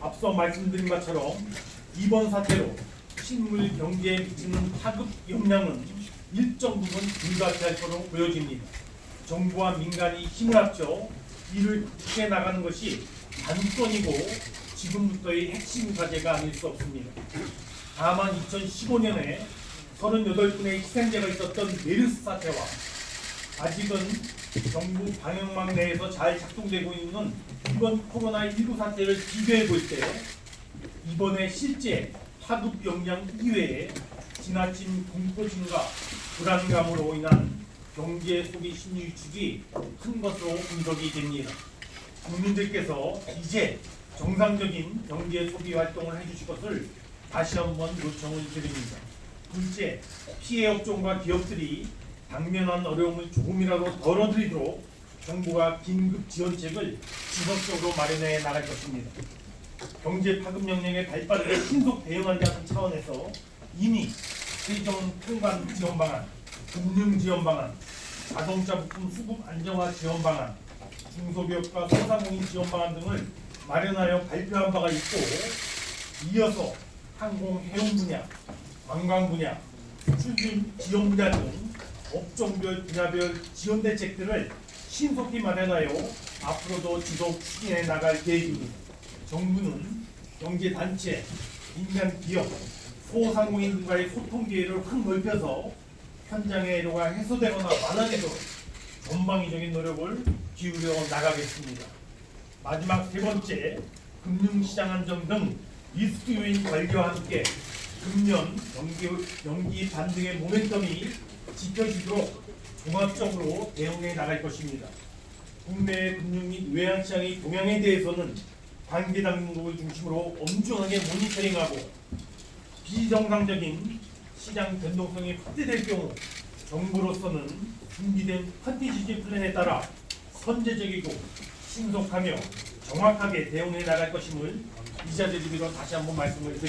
앞서 말씀드린 것처럼 이번 사태로 식물 경제에 미치는 파급 영향은 일정 부분 불가피할 것으로 보여집니다. 정부와 민간이 힘을 합쳐 이를 극복해 나가는 것이 단건이고 지금부터의 핵심 과제가 아닐 수 없습니다. 다만 2015년에 38분의 희생자가 있었던 메르스 사태와 아직은 정부 방역망 내에서 잘 작동되고 있는 이번 코로나19 사태를 비교해 볼 때 이번에 실제 파급 영향 이외에 지나친 공포심과 불안감으로 인한 경제 소비 심리 위축이 큰 것으로 분석이 됩니다. 국민들께서 이제 정상적인 경제 소비 활동을 해주실 것을 다시 한번 요청을 드립니다. 둘째, 피해 업종과 기업들이 당면한 어려움을 조금이라도 덜어드리도록 정부가 긴급 지원책을 지속적으로 마련해 나갈 것입니다. 경제 파급 영역에 발빠르게 신속 대응한다는 차원에서 이미 세정 통관 지원 방안, 금융 지원 방안, 자동차 부품 수급 안정화 지원 방안, 중소기업과 소상공인 지원 방안 등을 마련하여 발표한 바가 있고 이어서 항공 해운 분야, 관광 분야, 수출 지원 분야 등 업종별 분야별 지원 대책들을 신속히 마련하여 앞으로도 지속 추진해 나갈 계획입니다. 정부는 경제 단체, 민간 기업, 소상공인 등과의 소통 기회를 확 넓혀서 현장의 애로가 해소되거나 완화되도록 전방위적인 노력을 기울여 나가겠습니다. 마지막 세 번째, 금융시장 안정 등 리스크 요인 관리와 함께 금년 연기, 연기 반등의 모멘텀이 지켜지도록 종합적으로 대응해 나갈 것입니다. 국내 금융 및 외환시장의 동향에 대해서는 관계 당국을 중심으로 엄중하게 모니터링하고 비정상적인 시장 변동성이 확대될 경우 정부로서는 준비된 컨티지지 플랜에 따라 선제적이고 신속하며 정확하게 대응해 나갈 것임을 이 자리를 빌어 다시 한번 말씀을 드립니다.